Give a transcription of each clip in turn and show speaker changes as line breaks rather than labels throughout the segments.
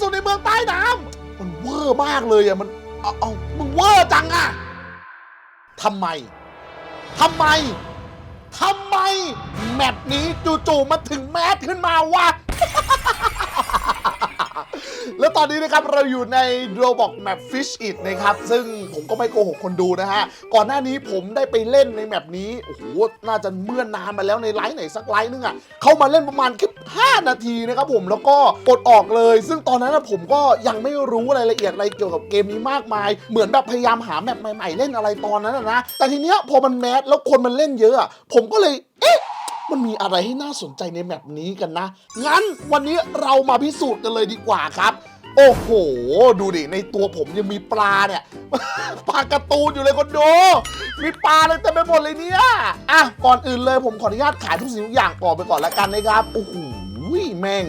สุดในเมืองใต้น้ำมันเวอร์มากเลยอะมันเอาเอามึงเวอร์จังอะทำไมทำไมทำไม แมปนี้จู่ๆมาถึงแมสขึ้นมาวะ แล้วตอนนี้นะครับเราอยู่ใน Roblox Map Fish It นะครับ ซึ่งผมก็ไม่โกหกคนดูนะฮะ ก่อนหน้านี้ผมได้ไปเล่นในแมปนี้ โอ้โห น่าจะเมื่อนานมาแล้วในไลฟ์ไหนสักไลฟ์นึงอะ่ะ เข้ามาเล่นประมาณแค่5นาทีนะครับผม แล้วก็กดออกเลย ซึ่งตอนนั้นผมก็ยังไม่รู้รายละเอียดอะไรเกี่ยวกับเกมนี้มากมาย เหมือนแบบพยายามหาแมปใหม่ ๆ เล่นอะไรตอนนั้นนะ แต่ทีเนี้ยพอมันแมสแล้วคนมันเล่นเยอะ ผมก็เลย มันมีอะไรให้น่าสนใจในแมปนี้กันนะ งั้นวันนี้เรามาพิสูจน์กันเลยดีกว่าครับ โอ้โห ดูดิ ในตัวผมยังมีปลาเนี่ย ปลากระตูนอยู่เลยคนดู มีปลาเลยเต็มไปหมดเลยเนี่ย อะ ก่อนอื่นเลยผมขออนุญาตขายทุกสิ่งทุกอย่างก่อนไปก่อนแล้วกันนะครับ โอ้โหแม่ง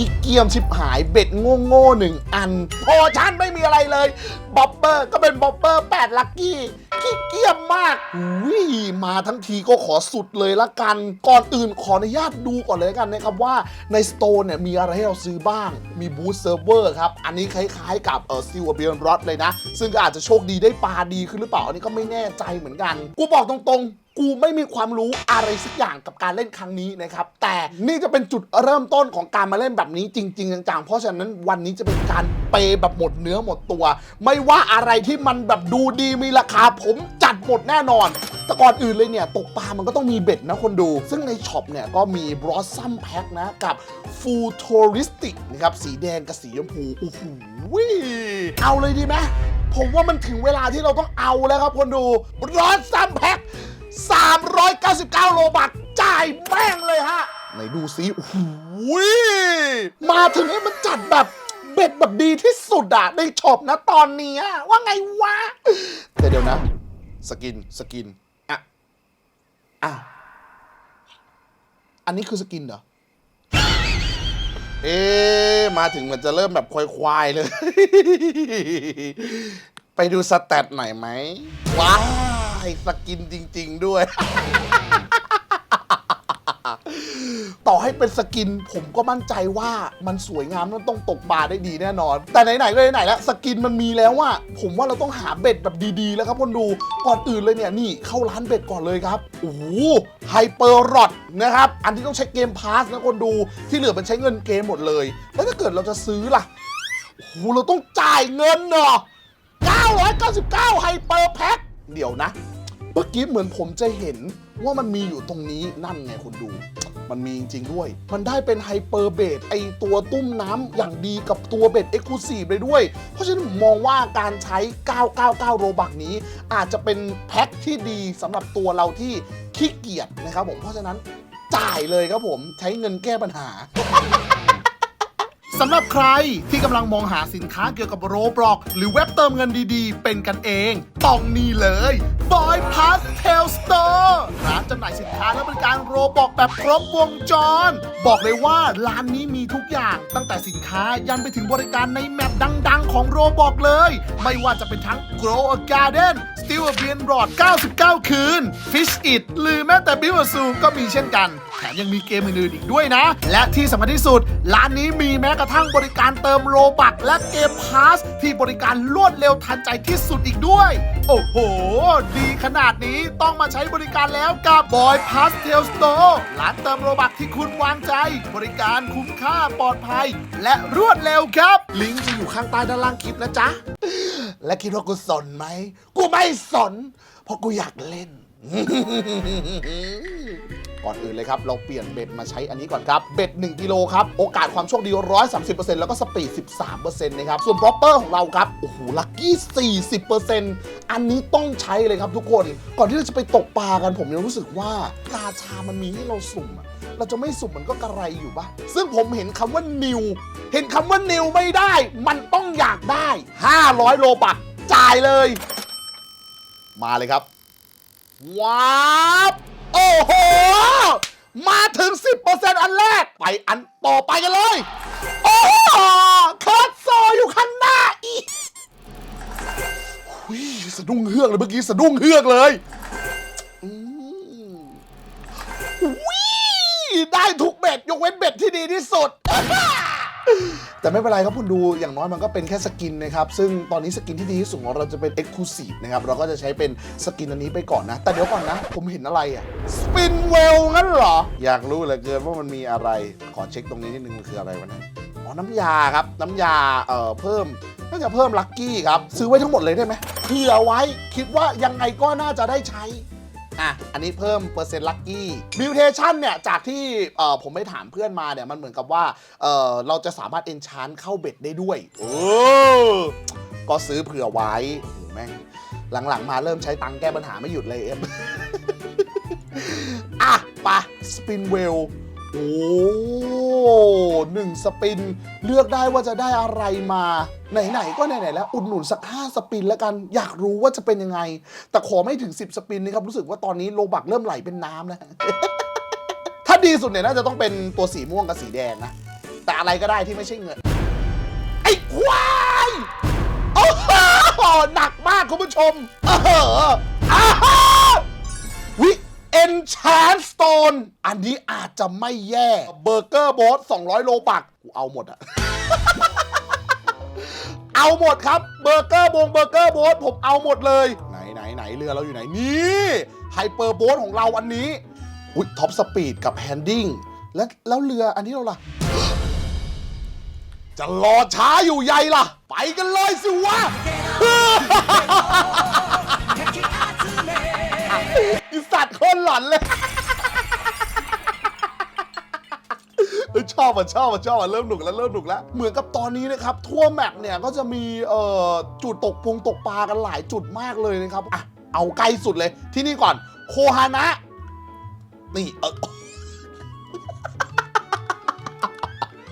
ขี้เกียมชิบหายเบ็ดโง่โง่ๆหนึ่งอันโพชั่นไม่มีอะไรเลยบ๊อบเบอร์ก็เป็นบ๊อบเบอร์แปดลัคกี้ขี้เกียมมากอุ้ยมาทั้งทีก็ขอสุดเลยละกัน ก่อนอื่นขออนุญาตดูก่อนเลยกันนะครับว่าในสโตร์เนี่ยมีอะไรให้เราซื้อบ้าง มีบูธเซิร์ฟเวอร์ครับ อันนี้คล้ายๆกับเออซิลเบียนรอดเลยนะ ซึ่งก็อาจจะโชคดีได้ปลาดีขึ้นหรือเปล่า อันนี้ก็ไม่แน่ใจเหมือนกัน กูบอกตรงๆ กูไม่มีความรู้อะไรสักอย่างกับการเล่นครั้งนี้นะครับ แต่นี่จะเป็นจุดเริ่มต้นของการมาเล่นแบบนี้จริง ๆ จังๆ เพราะฉะนั้นวันนี้จะเป็นการเปย์แบบหมดเนื้อหมดตัว ไม่ว่าอะไรที่มันแบบดูดีมีราคาผมจัดหมดแน่นอนแต่ก่อนอื่นเลยเนี่ย ตกปลามันก็ต้องมีเบ็ดนะคนดู ซึ่งในช็อปเนี่ย ก็มี Blossom Pack นะ กับ Full Touristic นะครับ สีแดงกับสีชมพูโอ้โหเอาเลยดีไหมผมว่ามันถึงเวลาที่เราต้องเอาแล้วครับคนดู Blossom Pack 399 โลบักจ่ายแม่งเลยฮะไหนดูซิโอ้โหมาถึงให้มันจัดแบบเบ็ดแบบดีที่สุดอะในช็อปนะตอนนี้ว่าไงวะ แต่เดี๋ยวนะ สกินสกิน อะอ้าวอันนี้คือสกินเหรอ เอ๊มาถึงมันจะเริ่มแบบควายๆเลย ไปดูสแตทหน่อยไหมว้า ยสกินจริง ๆ ด้วย ต่อให้เป็นสกินผมก็มั่นใจว่ามันสวยงามมันต้องตกปลาได้ดีแน่นอน แต่ไหนๆก็ไหนๆแล้วสกินมันมีแล้วว่าผมว่าเราต้องหาเบ็ดแบบดีๆ แล้วครับคนดูก่อนอื่นเลยเนี่ยนี่เข้าร้านเบ็ดก่อนเลยครับโอ้โหไฮเปอร์รอดนะครับอันที่ต้องใช้เกมพาสนะคนดูที่เหลือมันใช้เงินเกมหมดเลย แล้วถ้าเกิดเราจะซื้อล่ะโอ้โหเราต้องจ่ายเงินเนาะ999ไฮเปอร์แพ็ค เดี๋ยวนะเมื่อกี้เหมือนผมจะเห็นว่ามันมีอยู่ตรงนี้นั่นไงคุณดู มันมีจริงๆด้วย มันได้เป็นไฮเปอร์เบดไอตัวตุ้มน้ำอย่างดีกับตัวเบ็ดเอ็กซ์คลูซีฟเลยด้วย เพราะฉะนั้นผมมองว่าการใช้ 999 โรบักนี้ อาจจะเป็นแพ็คที่ดีสำหรับตัวเราที่ขี้เกียจนะครับผมเพราะฉะนั้นจ่ายเลยครับผมใช้เงินแก้ปัญหา สำหรับใครที่กำลังมองหาสินค้าเกี่ยวกับโรบล็อกหรือเว็บเติมเงินดีๆ เป็นกันเองต้องนี่เลย Boy Pastel Store ร้านจำหน่ายสินค้าและบริการโรบล็อกแบบครบวงจร บอกเลยว่าร้านนี้มีทุกอย่าง ตั้งแต่สินค้ายันไปถึงบริการในแมปดัง ๆ ของโรบล็อกเลย ไม่ว่าจะเป็นทั้ง Grow a Garden Still a b i a n Rod 99 คืน Fish It หรือแม้แต่ b i w a s u ก็มีเช่นกัน แถมยังมีเกมอื่นๆอีกด้วยนะ และที่สำคัญที่สุด ร้านนี้มีแม้กระทั่งบริการเติมโลบักและเกมพาสที่บริการรวดเร็วทันใจที่สุดอีกด้วย โอ้โห ดีขนาดนี้ต้องมาใช้บริการแล้วกับ Boy Pastel Store ร้านเติมโลบักที่คุณวางใจ บริการคุ้มค่าปลอดภัย และรวดเร็วครับ ลิงก์จะอยู่ข้างใต้ด้านล่างคลิปนะจ๊ะ และคิดว่ากูสนไหม กูไม่สน เพราะกูอยากเล่น ก่อนอื่นเลยครับ เราเปลี่ยนเบ็ดมาใช้อันนี้ก่อนครับ เบ็ด 1 กิโลครับ โอกาสความโชคดี 130%แล้วก็สปีด 13%นะครับ ส่วนบล็อปเปอร์ของเราครับ โอ้โห ลัคกี้ 40%อันนี้ต้องใช้เลยครับทุกคน ก่อนที่เราจะไปตกปลากันผมยังรู้สึกว่ากาชามันมีให้เราสุ่มอะเราจะไม่สุ่มมันก็กระไรอยู่ปะซึ่งผมเห็นคำว่านิว เห็นคำว่านิวไม่ได้ มันต้องอยากได้ 500 โลบักจ่ายเลย มาเลยครับว้าว โอ้โห มาถึง 10%อันแรก ไปอันต่อไปกันเลย โอ้โหเคิร์ดโซอยู่ข้างหน้าอีหุยสะดุ้งเฮือกเลยเมื่อกี้สะดุ้งเฮือกเลยอืมวิได้ทุกเบ็ดยกเว้นเบ็ดที่ดีที่สุด แต่ไม่เป็นไรครับคุณดูอย่างน้อยมันก็เป็นแค่สกินนะครับ ซึ่งตอนนี้สกินที่ดีที่สุดของเราจะเป็น Exclusive นะครับ เราก็จะใช้เป็นสกินอันนี้ไปก่อนนะ แต่เดี๋ยวก่อนนะ ผมเห็นอะไรอะสปินเวลงั้นเหรอ อยากรู้เหลือเกินว่ามันมีอะไรขอเช็คตรงนี้นิดนึงมันคืออะไรวะเนี่ยอ๋อน้ำยาครับ น้ำยาเอ่อเพิ่มน่าจะเพิ่มลัคกี้ครับ ซื้อไว้ทั้งหมดเลยได้ไหมเผื่อไว้คิดว่ายังไงก็น่าจะได้ใช้ อะ อันนี้เพิ่มเปอร์เซ็นต์ลัคกี้มิวเทชันเนี่ย จากที่เอ่อผมไปถามเพื่อนมาเนี่ย มันเหมือนกับว่าเอ่อเราจะสามารถเอนชานเข้าเบ็ดได้ด้วยเออก็ซื้อเผื่อไว้โอ้โหแม่งหลังๆ มาเริ่มใช้ตังค์แก้ปัญหาไม่หยุดเลยเอ็ม อะไปสปินเวล โอ้หนึ่งสปิน เลือกได้ว่าจะได้อะไรมา ไหน ๆ ก็ไหน ๆ แล้ว อุดหนุนสัก 5 สปินแล้วกัน อยากรู้ว่าจะเป็นยังไง แต่ขอไม่ถึง 10 สปินนะครับ รู้สึกว่าตอนนี้โลบักเริ่มไหลเป็นน้ำนะ ถ้าดีสุดเนี่ยน่าจะต้องเป็นตัวสีม่วงกับสีแดงนะ แต่อะไรก็ได้ที่ไม่ใช่เงิน ไอ้ควายโอ้โหหนักมากคุณผู้ชม เอออ้าว วิเอนชานสโตนอันนี้อาจจะไม่แย่เบอร์เกอร์บอส200 โลบักกูเอาหมดอะ เอาหมดครับเบอร์เกอร์บงเบอร์เกอร์โบสผมเอาหมดเลย ไหนไหนไหนเรือเราอยู่ไหนนี่ไฮเปอร์โบสของเราอันนี้อุ้ยท็อปสปีดกับแฮนดิ้งแล้วแล้วเรืออันนี้เราล่ะ จะรอช้าอยู่ใหญ่ล่ะ ไปกันเลยสิวะ สัตว์คนหลอนเลยเอ้ยชอบอะชอบอะชอบอะเริ่มหนุกแล้วเริ่มหนุกแล้วเหมือนกับตอนนี้นะครับทั่วแมปเนี่ยก็จะมีเอ่อจุดตกปงตกปลากันหลายจุดมากเลยนะครับอะเอาใกล้สุดเลยที่นี่ก่อนโคฮานะ นี่เออ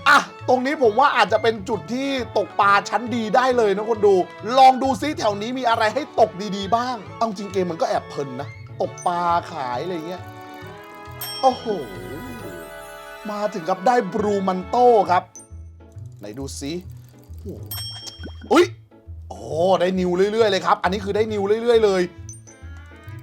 อะตรงนี้ผมว่าอาจจะเป็นจุดที่ตกปลาชั้นดีได้เลยนะคนดู ลองดูซิแถวนี้มีอะไรให้ตกดีๆบ้าง เอาจริงเกมมันก็แอบเพลินนะ ตกปลาขายอะไรเงี้ย โอ้โห มาถึงกับได้บรูมันโต้ครับ ไหนดูซิอุ้ย โอ้ ได้นิวเรื่อยๆเลยครับ อันนี้คือได้นิวเรื่อยๆเลย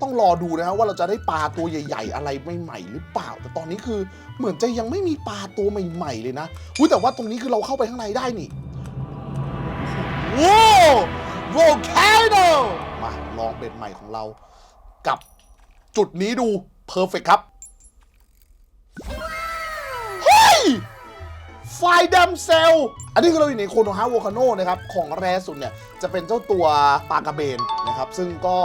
ต้องรอดูนะครับว่าเราจะได้ปลาตัวใหญ่ ๆ อะไรใหม่ๆหรือเปล่า แต่ตอนนี้คือเหมือนจะยังไม่มีปลาตัวใหม่ ๆ เลยนะอุ้ยแต่ว่าตรงนี้คือเราเข้าไปข้างในได้นี่ว้าวโวลคาโนมาลองเบ็ดใหม่ของเรากับ จุดนี้ดูเพอร์เฟกครับ เฮ้ย ไฟดัมเซล อันนี้คือเราอยู่ในโคโนฮาวคาโนนะครับ ของแรสุดเนี่ย จะเป็นเจ้าตัวปลากระเบนนะครับ ซึ่งก็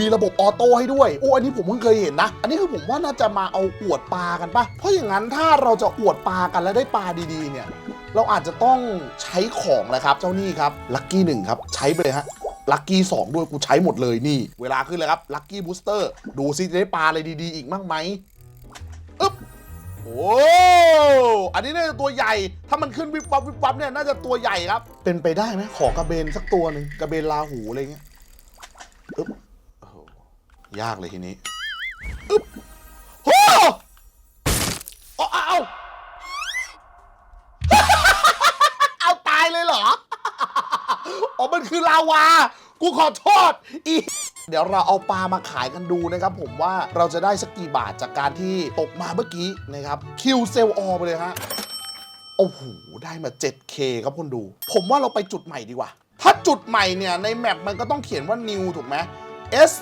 มีระบบออโต้ให้ด้วย โอ้ อันนี้ผมเพิ่งเคยเห็นนะ อันนี้คือผมว่าน่าจะมาเอาอวดปลากันปะเพราะอย่างนั้นถ้าเราจะอวดปลากันแล้วได้ปลาดีๆเนี่ย เราอาจจะต้องใช้ของแหละครับ เจ้านี่ครับ ลัคกี้หนึ่งครับ ใช้ไปเลยฮะ ลัคกี้สองด้วยกูใช้หมดเลยนี่ เวลาขึ้นเลยครับลัคกี้บูสเตอร์ดูซิจะได้ปลาอะไรดีๆ อีกมั้งไหมอึ๊บโอ้อันนี้น่าจะตัวใหญ่ ถ้ามันขึ้นวิบวับวิบวับเนี่ยน่าจะตัวใหญ่ครับ เป็นไปได้ไหมขอกระเบนสักตัวหนึ่งกระเบนลาหูอะไรเงี้ยอึ๊บโหยากเลยทีนี้อึ๊บโอ้ มันคือลาวา กูขอโทษอีเดี๋ยวเราเอาปลามาขายกันดูนะครับผมว่าเราจะได้สักกี่บาทจากการที่ตกมาเมื่อกี้นะครับคิวเซลออไปเลยฮะโอ้โหได้มา 7K ครับคุณดู ผมว่าเราไปจุดใหม่ดีกว่า ถ้าจุดใหม่เนี่ยในแมปมันก็ต้องเขียนว่า New ถูกไหม e s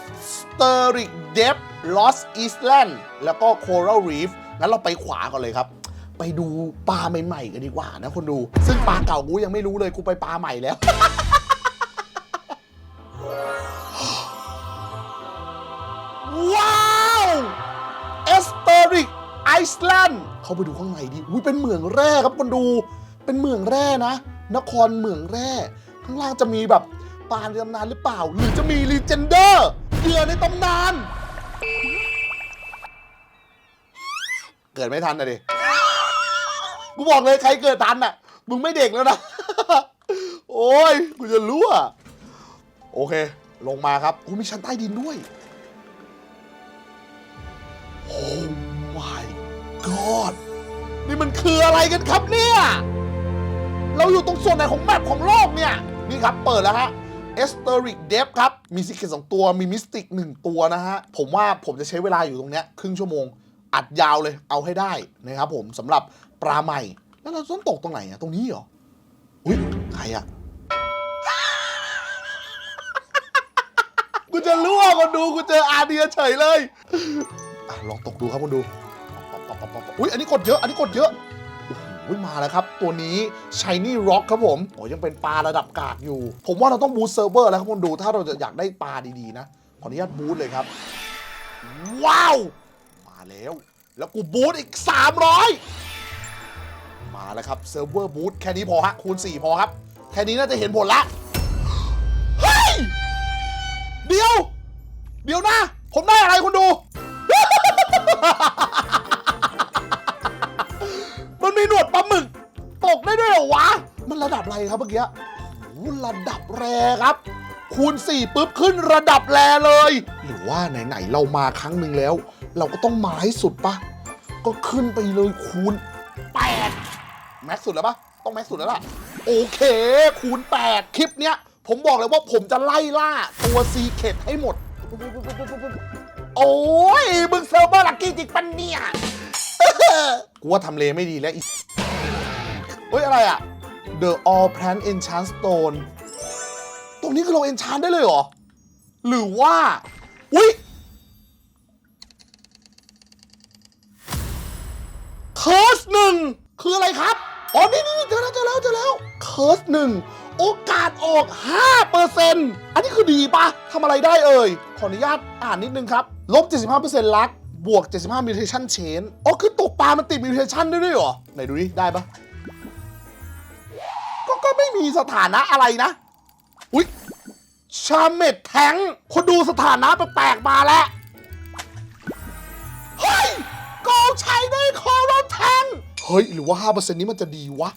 t e r i c Depth Lost Island แล้วก็ Coral Reef งั้นเราไปขวาก่อนเลยครับ ไปดูปลาใหม่ๆกันดีกว่านะคนดู ซึ่งปลาเก่ากูยังไม่รู้เลยกูไปปลาใหม่แล้ว ซ์แลนด์เข้าไปดูข้างในดิอุ้ยเป็นเหมืองแร่ครับคนดู เป็นเหมืองแร่นะ นครเหมืองแร่ ข้างล่างจะมีแบบปลาในตำนานหรือเปล่า หรือจะมีรีเจนเดอร์เหยื่อในตำนาน เกิดไม่ทันนะดิ กูบอกเลยใครเกิดทันอะ มึงไม่เด็กแล้วนะ โอ้ย กูจะรู้อะ โอเค ลงมาครับ โอ้มีชั้นใต้ดินด้วย god นี่มันคืออะไรกันครับเนี่ย เราอยู่ตรงส่วนไหนของแมปของโลกเนี่ย นี่ครับเปิดแล้วฮะ e s t e r i c Depth ครับ มีซิกเกตสองตัว มีมิสติกหนึ่งตัวนะฮะ ผมว่าผมจะใช้เวลาอยู่ตรงเนี้ยครึ่งชั่วโมง อัดยาวเลย เอาให้ได้นะครับผมสำหรับปลาใหม่ แล้วเราต้องตกตรงไหนอะตรงนี้เหรอ อุ้ยใครอะกูจะรั่วคนดู กูเจออาเดียเฉยเลยอลองตกดูครับคนดู ป๊อปป๊อปอุ๊ยอันนี้กดเยอะ อันนี้กดเยอะโอ้โหมาแล้วครับ ตัวนี้ Shiny Rock ครับผมโอ้ยังเป็นปลาระดับกากอยู่ ผมว่าเราต้องบูสเซิร์ฟเวอร์แล้วครับคนดู ถ้าเราจะอยากได้ปลาดีๆนะ ขออนุญาตบูสเลยครับ ว้าว มาแล้ว แล้วกูบูสอีก 300 มาแล้วครับเซิร์ฟเวอร์บูสแค่นี้พอฮะ คูณ 4 พอครับ แค่นี้น่าจะเห็นผลละเฮ้ยเดี๋ยว เดี๋ยวนะ ผมได้อะไรคุณดู ปลาหมึกตกได้ด้วยเหรอวะ มันระดับอะไรครับเมื่อกี้โอ้โหระดับแรครับ คูณ 4ปุ๊บขึ้นระดับแรเลย หรือว่าไหนๆเรามาครั้งหนึ่งแล้ว เราก็ต้องมาให้สุดปะก็ขึ้นไปเลยคูณ 8 แม็กซ์สุดแล้วปะต้องแม็กซ์สุดแล้วล่ะ โอเค คูณ 8 คลิปเนี้ย ผมบอกเลยว่าผมจะไล่ล่าตัวซีเคทให้หมด โอ้ยมึงเซิร์ฟเวอร์ลักกี้จริงปันเนี่ย กูว่าทำเลไม่ดีแล้วอีเฮ้ย อะไรอะ The All Plant Enchant Stone ตรงนี้คือเรา enchant ได้เลยเหรอ หรือว่า อุ๊ยเคิร์สหนึ่งคืออะไรครับ อ๋อ นี่นี่เจอแล้วเจอแล้วเจอแล้วเคิร์สหนึ่งโอกาสออก5เปอร์เซ็นต์อันนี้คือดีปะทำอะไรได้เอ่ย ขออนุญาตอ่านนิดนึงครับ ลบ 75%ลัก บวก 75 mutation chain อ๋อ คือตกปลา มันติด mutation ได้ด้วยเหรอ ไหนดูดิ ได้ปะก็ก็ไม่มีสถานะอะไรนะ อุ๊ย ชาเมดแทงคนดูสถานะแปลกมาแล้ว เฮ้ยกองใช้ได้คอร์แทง เฮ้ย หรือว่า 5%นี้มันจะดีวะ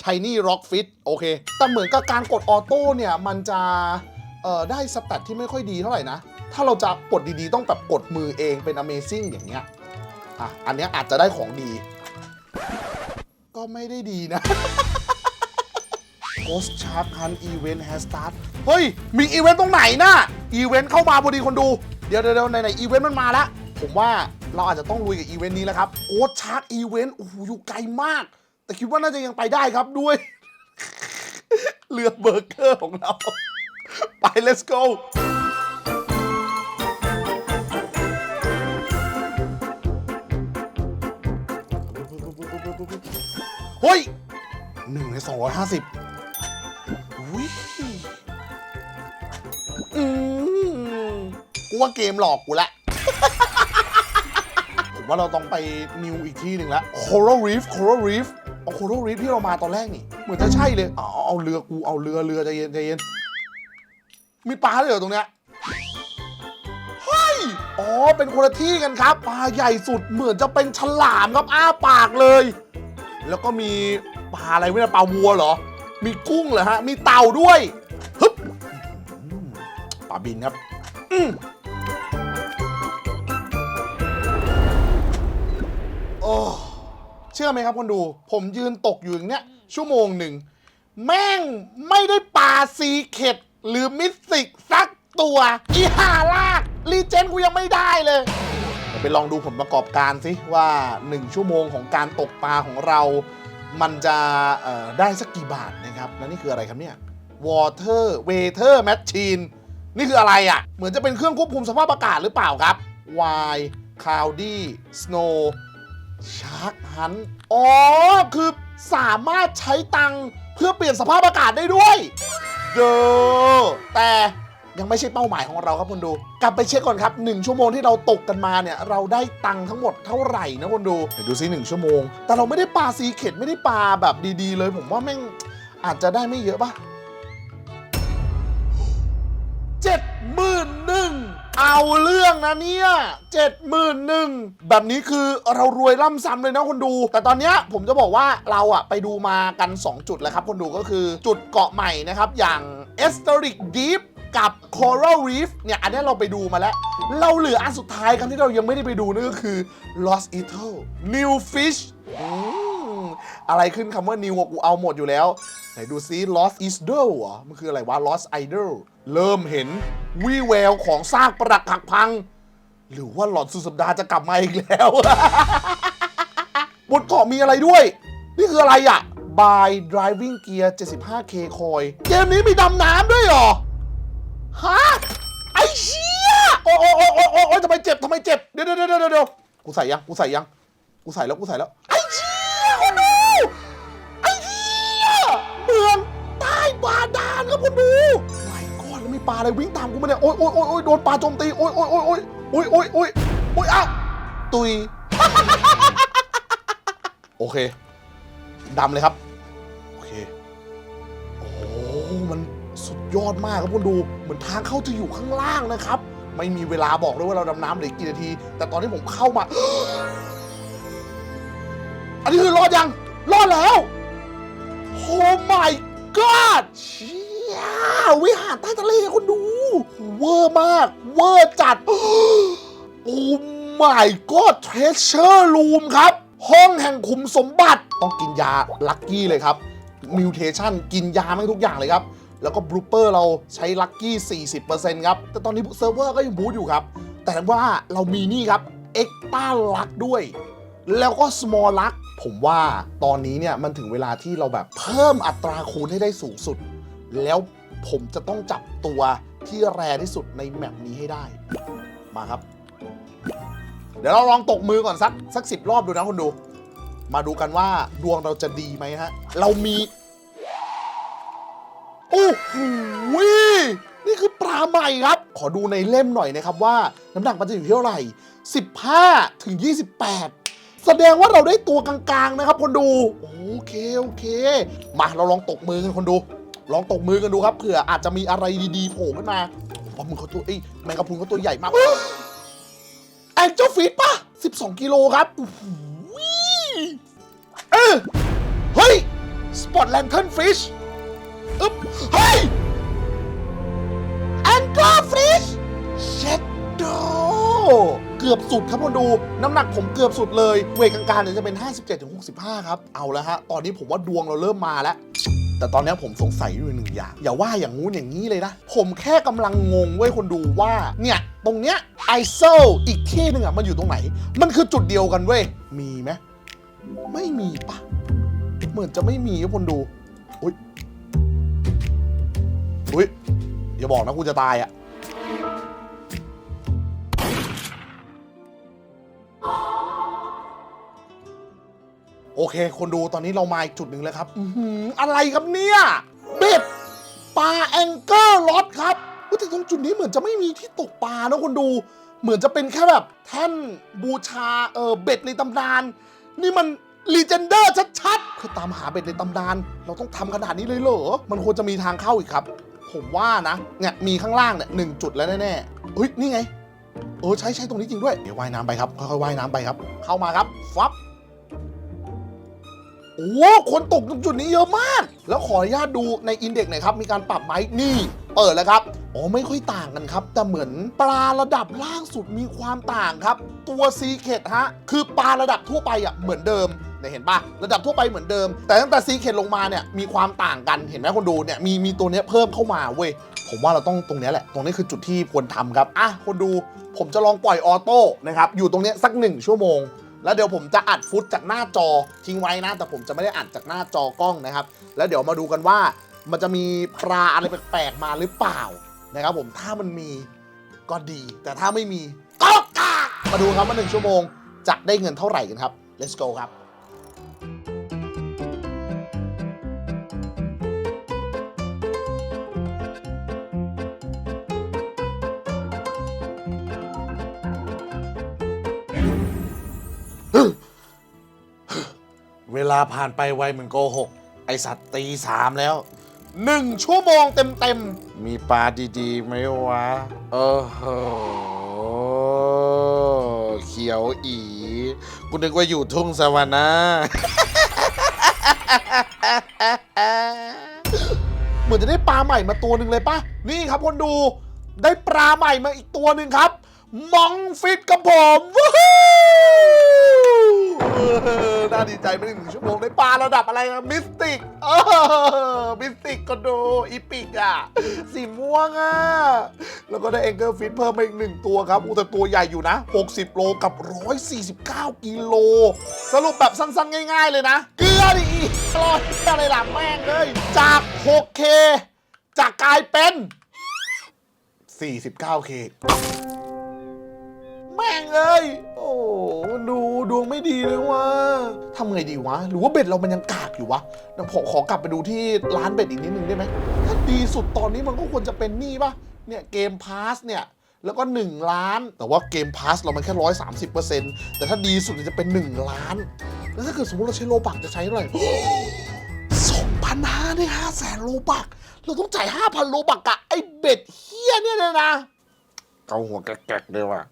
ชายนี่ร็อกฟิตโอเค แต่เหมือนกับการกดออโต้เนี่ย มันจะเอ่อได้สแตทที่ไม่ค่อยดีเท่าไหร่นะ ถ้าเราจะกดดีๆ ต้องแบบกดมือเองเป็น Amazing อย่างเงี้ยอะอันเนี้ยอาจจะได้ของดี ก็ไม่ได้ดีนะ Ghost Shark Hunt Event has start เฮ้ย มีอีเวนต์ตรงไหนน่ะอีเวนต์เข้ามาพอดีคนดู เดี๋ยวเดี๋ยวไหนๆอีเวนต์มันมาแล้ว ผมว่าเราอาจจะต้องลุยกับอีเวนต์นี้แล้วครับ Ghost Shark Event โอ้โหอยู่ไกลมาก แต่คิดว่าน่าจะยังไปได้ครับด้วย เรือเบอร์เกอร์ของเรา ไป let's go หนึ่งในสองร้อยห้าสิบอุ้ยอืมกูว่าเกมหลอกกูละ ผมว่าเราต้องไปนิวอีกที่หนึ่งละ Coral Reef Coral Reef เอา Coral Reef ที่เรามาตอนแรกนี่ เหมือนจะใช่เลย เอาเอาเอาเรือกูเอาเรือเรือใจเย็นใจเย็น มีปลาด้วยเหรอตรงเนี้ยเฮ้ยอ๋อ เป็นคนละที่กันครับ ปลาใหญ่สุดเหมือนจะเป็นฉลามครับ อ้าปากเลย แล้วก็มี ปลาอะไรไม่รู้ปลาวัวเหรอ มีกุ้งเหรอฮะ มีเต่าด้วยฮึบปลาบินครับอืมโอ้เชื่อไหมครับคนดู ผมยืนตกอยู่อย่างเนี้ย ชั่วโมงหนึ่ง แม่งไม่ได้ปลาซีเข็ด หรือมิสติกสักตัวอีห่าลากรีเจนกูยังไม่ได้เลยไปลองดูผลประกอบการสิว่า 1 ชั่วโมงของการตกปลาของเรา มันจะได้สักกี่บาทนะครับ แล้วนี่คืออะไรครับเนี่ย Water Water Machine นี่คืออะไรอะ่ะ เหมือนจะเป็นเครื่องควบคุมสภาพอากาศหรือเปล่าครับ Y Cloudy Snow Shark Hunt อ๋อ คือสามารถใช้ตังเพื่อเปลี่ยนสภาพอากาศได้ด้วย เดอแต่ ยังไม่ใช่เป้าหมายของเราครับคุณดู กลับไปเช็คก่อนครับ 1 ชั่วโมงที่เราตกกันมาเนี่ยเราได้ตังค์ทั้งหมดเท่าไหร่นะคุณดูเดี๋ยวดูซิหนึ่งชั่วโมง แต่เราไม่ได้ปลาซีเข็ดไม่ได้ปลาแบบดีๆ เลย ผมว่าแม่งอาจจะได้ไม่เยอะปะเจ็ดหมื่นหนึ่งเอาเรื่องนะเนี่ยเจ็ดหมื่นหนึ่งแบบนี้คือเรารวยล่ำซ้ำเลยนะคนดู แต่ตอนนี้ผมจะบอกว่าเราอะไปดูมากัน 2 จุดแล้วครับคนดูก็คือจุดเกาะใหม่นะครับ อย่าง e s t e r i c Deep กับ Coral Reef เนี่ย อันนี้เราไปดูมาแล้ว เราเหลืออันสุดท้ายครับที่เรายังไม่ได้ไปดูนั่นก็คือ Lost Eagle New Fish อะไรขึ้นคำว่า New กูเอาหมดอยู่แล้ว ไหนดูซิ Lost Idol เหรอมันคืออะไรวะ Lost Idol เริ่มเห็นวี่แววของซากปรักหักพัง หรือว่าหลอดสุดสัปดาห์จะกลับมาอีกแล้วบนเกาะมีอะไรด้วย นี่คืออะไรอะ by driving gear 75k คอยเกมนี้มีดำน้ำด้วยเหรอ ฮะไอ้เชี่ยโอ้โอ้โอ้โอ้โอ้โอ้ทำไมเจ็บทำไมเจ็บเดี๋ยวเดี๋ยวเดี๋ยวเดี๋ยวกูใส่ยังกูใส่ยังกูใส่แล้วกูใส่แล้วไอ้เชี่ยคนดูไอ้เชี่ยเมืองใต้บาดาลครับคุณดูไม่ก้อนแล้วมีปลาอะไรวิ่งตามกูมาเนี่ยโอ๊ยโอ๊ยโอ๊ยโอ๊ยโดนปลาโจมตีโอ๊ยโอ๊ยโอ๊ยโอ๊ยโอ๊ยโอ๊ยโอ๊ยโอ๊ยอ้าวตุยโอเคดำเลยครับ ยอดมากครับคุณดู เหมือนทางเข้าจะอยู่ข้างล่างนะครับ ไม่มีเวลาบอกด้วยว่าเราดำน้ำเหลือกี่นาที แต่ตอนที่ผมเข้ามา อันนี้คือรอดยัง รอดแล้ว โอ้ my god เชี่ยวิหารใต้ทะเลคุณดู เวอร์มาก เวอร์จัด โอ้ my god treasure room ครับ ห้องแห่งขุมสมบัติ ต้องกินยาลัคกี้เลยครับมิวเทชันกินยาไม่งทุกอย่างเลยครับ แล้วก็บลูเปอร์เราใช้ลัคกี้ 40%ครับ แต่ตอนนี้เซิร์ฟเวอร์ก็ยังบูตอยู่ครับ แต่ว่าเรามีนี่ครับเอ็กต้าลักด้วย แล้วก็ small luck ผมว่าตอนนี้เนี่ยมันถึงเวลาที่เราแบบเพิ่มอัตราคูณให้ได้สูงสุด แล้วผมจะต้องจับตัวที่แรที่สุดในแมปนี้ให้ได้ มาครับ เดี๋ยวเราลองตกมือก่อนสักสักสิบรอบดูนะคุณดู มาดูกันว่าดวงเราจะดีไหมฮะ เรามี โอ้โหนี่คือปลาใหม่ครับ ขอดูในเล่มหน่อยนะครับว่าน้ำหนักมันจะอยู่ที่เท่าไหร่ 15 ถึง 28 แสดงว่าเราได้ตัวกลางๆนะครับคนดู โอเคโอเค มาเราลองตกมือกันคนดู ลองตกมือกันดูครับเผื่ออาจจะมีอะไรดีๆโผล่ขึ้นมาปลามึกเขาตัวเอ้แมงกะพรุนเขาตัวใหญ่มากแองเจิลฟีดปะ12 กิโลครับโอ้โหเออเฮ้ยสปอตแลนเทิร์นฟิช อึ๊บ เฮ้ยแองเกิลฟิชเช็ดโดเกือบสุดครับคนดู น้ำหนักผมเกือบสุดเลย เวทกลางๆเนี่ยจะเป็น 57-65 ครับ เอาแล้วฮะ ตอนนี้ผมว่าดวงเราเริ่มมาแล้วแต่ตอนนี้ผมสงสัยอยู่หนึ่งอย่าง อย่าว่าอย่างงู้นอย่างนี้เลยนะ ผมแค่กำลังงงเว้ยคนดูว่า เนี่ย ตรงเนี้ยไอเซอีกที่หนึ่งอะมันอยู่ตรงไหน มันคือจุดเดียวกันเว้ย มีไหมไม่มีปะเหมือนจะไม่มีครับคนดู อุ้ยอย่าบอกนะกูจะตายอะโอเค คนดูตอนนี้เรามาอีกจุดหนึ่งแล้วครับ อือหืออะไรครับเนี่ยเบ็ดปลาแองเกอร์ล็อตครับแต่ตรงจุดนี้เหมือนจะไม่มีที่ตกปลานะคนดู เหมือนจะเป็นแค่แบบแท่นบูชาเออเบ็ดในตำนาน นี่มันลีเจนเดอร์ชัดๆ คือตามหาเบ็ดในตำนาน เราต้องทำขนาดนี้เลยเหรอ มันควรจะมีทางเข้าอีกครับ ผมว่านะเนี่ยมีข้างล่างเนี่ยหนึ่งจุดแล้วแน่ๆเฮ้ยนี่ไงเออใช้ใช้ตรงนี้จริงด้วยเดี๋ยวว่ายน้ำไปครับค่อยๆว่ายน้ำไปครับ เข้ามาครับฟับโอ้คนตกตรงจุดนี้เยอะมาก แล้วขออนุญาตดูในอินเด็กซ์หน่อยครับ มีการปรับไหมนี่ เปิดแล้วครับอ๋อไม่ค่อยต่างกันครับ แต่เหมือนปลาระดับล่างสุดมีความต่างครับ ตัวซีเคดฮะ คือปลาระดับทั่วไปอะเหมือนเดิม เนี่ยเห็นปะระดับทั่วไปเหมือนเดิม แต่ตั้งแต่ซีเคดลงมาเนี่ยมีความต่างกันเห็นไหมคนดูเนี่ยมีมีตัวเนี้ยเพิ่มเข้ามาเว้ยผมว่าเราต้องตรงนี้แหละ ตรงนี้คือจุดที่ควรทำครับ อะ คนดู ผมจะลองปล่อยออโต้นะครับ อยู่ตรงนี้สักหนึ่งชั่วโมง แล้วเดี๋ยวผมจะอัดฟุตจากหน้าจอทิ้งไว้นะ แต่ผมจะไม่ได้อัดจากหน้าจอกล้องนะครับ แล้วเดี๋ยวมาดูกันว่า มันจะมีปลาอะไรแปลกๆมาหรือเปล่านะครับผม ถ้ามันมีก็ดี แต่ถ้าไม่มีก็กามาดูครับว่าหนึ่งชั่วโมงจะได้เงินเท่าไหร่กันครับ let's go ครับ ลาผ่านไปไวเหมือนโกหก ไอสัตว์ตีสามแล้วหนึ่งชั่วโมงเต็มๆ มีปลาดีๆไหมวะ เออโหเขียวอีกูนึกว่าอยู่ทุ่งสวรรค์นะ เหมือนจะได้ปลาใหม่มาตัวหนึ่งเลยปะนี่ครับคนดู ได้ปลาใหม่มาอีกตัวหนึ่งครับ มองฟิตกับผมวู้ฮู้เออ น่าดีใจไม่ถึงหนึ่งชั่วโมงได้ปลาระดับอะไรมิสติกเออมิสติกก็ดูอีปิกอะสีม่วงอะแล้วก็ได้เองเกิลฟิตเพิ่มมาอีกหนึ่งตัวครับอูแต่ตัวใหญ่อยู่นะ 60 โลกับ 149 กิโล สรุปแบบสั้นๆ ง่าย ๆ เลยนะ เกลือดิอีรอดอะไรหล่ะแม่งเลย จาก 6K จากกลายเป็น 49K แม่งเลยโอ้ดูดวงไม่ดีเลยว่ะทำไงดีวะ หรือว่าเบ็ดเรามันยังกากอยู่วะเดี๋ยวผมขอกลับไปดูที่ร้านเบ็ดอีกนิดนึงได้ไหมถ้าดีสุดตอนนี้มันก็ควรจะเป็นนี่ปะเนี่ยเกมพาสเนี่ยแล้วก็ 1 ล้าน แต่ว่าเกมพาสเรามันแค่ร้อยสามสิบเปอร์เซ็นต์แต่ถ้าดีสุดเนี่ยจะเป็น 1 ล้าน แล้วถ้าเกิดสมมติเราใช้โลบักจะใช้เท่าไหร่สองพันห้าได้ห้าแสนโลบัก เราต้องจ่ายห้าพันโลบักอะไอเบ็ดเฮี้ยเนี่ยนะ เกาหัวแกกๆเลยว่ะ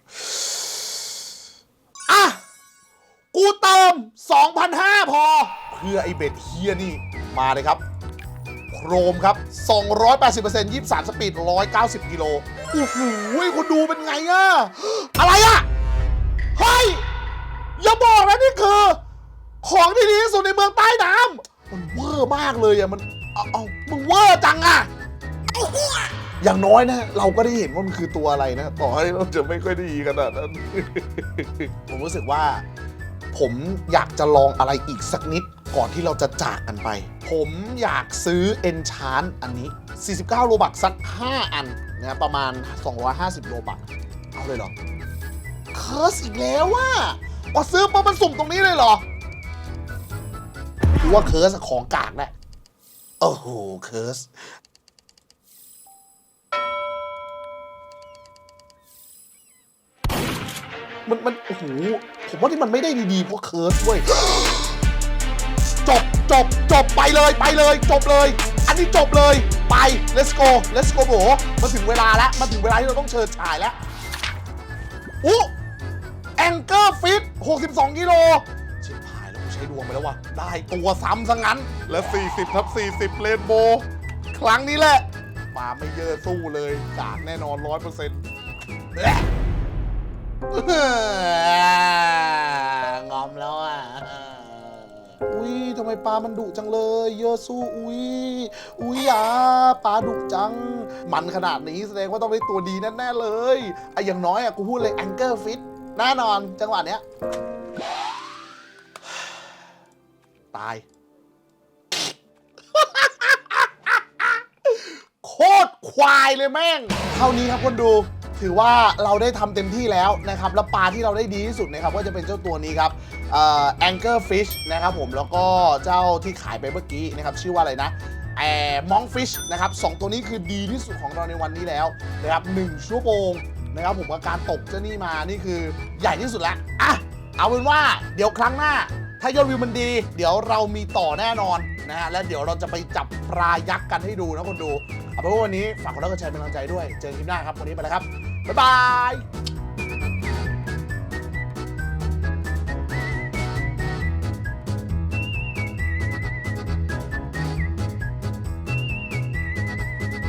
อะ กูเติม2,500พอ เพื่อไอเบ็ดเฮียนี่ มาเลยครับ โครมครับ 280% 23 สปีด 190 กิโลโอ้โหคุณดูเป็นไงอะอะไรอะเฮ้ย อย่าบอกนะนี่คือ ของที่ดีที่สุดในเมืองใต้น้ำมันเวอร์มากเลยอะมัน เอาเอามึงเวอร์จังอะอ อย่างน้อยนะ เราก็ได้เห็นว่ามันคือตัวอะไรนะ ต่อให้เราจะไม่ค่อยดีขนาดนั้น ผมรู้สึกว่า ผมอยากจะลองอะไรอีกสักนิดก่อนที่เราจะจากกันไป ผมอยากซื้อ Enchant อันนี้ 49 โลบักสัก 5 อันนะประมาณ 250 โลบักเอาเลยเหรอ เคิร์สอีกแล้วว่าพอซื้อปุ๊บมันสุ่มตรงนี้เลยเหรอกูว่าเคิร์สอะของกากแหละโอ้โห เคิร์ส มันมันโอ้โหผมว่าที่มันไม่ได้ดีๆเพราะเคิร์สเว้ยจบจบจบไปเลยไปเลย จบเลย อันนี้จบเลยไป let's go let's go โบมาถึงเวลาแล้วมาถึงเวลาที่เราต้องเชิญฉายแล้วอู้แองเกอร์ฟิต62กิโลชิบหายแล้วกูใช้ดวงไปแล้ววะได้ตัวซ้ำซะงั้น และ 40ทับ40เลนโบครั้งนี้แหละมาไม่เยอะสู้เลยกากแน่นอน 100%เอ๊ะ งอมแล้วอะ อุ้ยทำไมปลามันดุจังเลย เยอะสู้ อุ้ย อุ้ยอะปลาดุจัง มันขนาดนี้แสดงว่าต้องได้ตัวดีแน่ๆเลยไอ้อย่างน้อยอะกูพูดเลยแองเกอร์ฟิตแน่นอนจังหวะเนี้ย ตาย โคตรควายเลยแม่ง เท่านี้ครับคนดู ถือว่าเราได้ทำเต็มที่แล้วนะครับ แล้วปลาที่เราได้ดีที่สุดนะครับก็จะเป็นเจ้าตัวนี้ครับเอ่อ anchor fish นะครับผมแล้วก็เจ้าที่ขายไปเมื่อกี้นะครับชื่อว่าอะไรนะแอมองฟิชนะครับสองตัวนี้คือดีที่สุดของเราในวันนี้แล้วนะครับหนึ่งชั่วโมงนะครับผมกับการตกเจ้านี่มานี่คือใหญ่ที่สุดแล้วอะเอาเป็นว่าเดี๋ยวครั้งหน้า ถ้ายอดวิวมันดี เดี๋ยวเรามีต่อแน่นอนนะฮะและเดี๋ยวเราจะไปจับปลายักษ์กันให้ดูนะคนดู เอาเป็นว่าวันนี้ฝากกดไลค์กดแชร์เป็นกำลังใจด้วย เจอกันคลิปหน้าครับ วันนี้ไปแล้วครับ บ๊ายบาย